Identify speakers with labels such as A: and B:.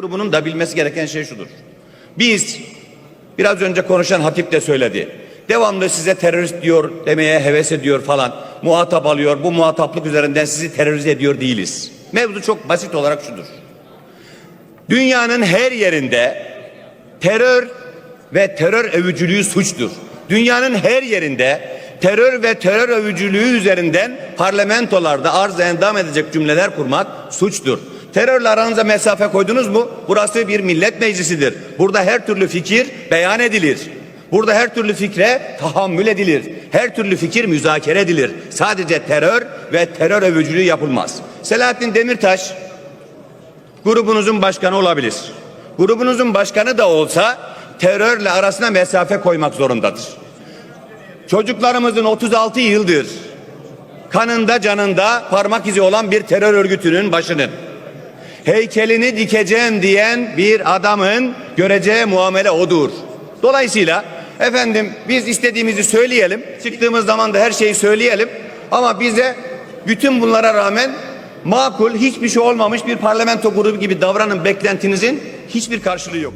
A: grubunun da bilmesi gereken şey şudur. Biz biraz önce konuşan hatip de söyledi. Devamlı size terörist diyor demeye heves ediyor falan. Muhatap alıyor. Bu muhataplık üzerinden sizi terörize ediyor değiliz. Mevzu çok basit olarak şudur. Dünyanın her yerinde terör ve terör övücülüğü suçtur. Dünyanın her yerinde terör ve terör övücülüğü üzerinden parlamentolarda arz endam edecek cümleler kurmak suçtur. Terörle aranıza mesafe koydunuz mu? Burası bir millet meclisidir. Burada her türlü fikir beyan edilir. Burada her türlü fikre tahammül edilir. Her türlü fikir müzakere edilir. Sadece terör ve terör övücülüğü yapılmaz. Selahattin Demirtaş grubunuzun başkanı olabilir. Grubunuzun başkanı da olsa terörle arasına mesafe koymak zorundadır. Çocuklarımızın 36 yıldır kanında canında parmak izi olan bir terör örgütünün başının heykelini dikeceğim diyen bir adamın göreceği muamele odur. Dolayısıyla efendim biz istediğimizi söyleyelim. Çıktığımız zaman da her şeyi söyleyelim. Ama bize bütün bunlara rağmen makul hiçbir şey olmamış bir parlamento grubu gibi davranın beklentinizin hiçbir karşılığı yok.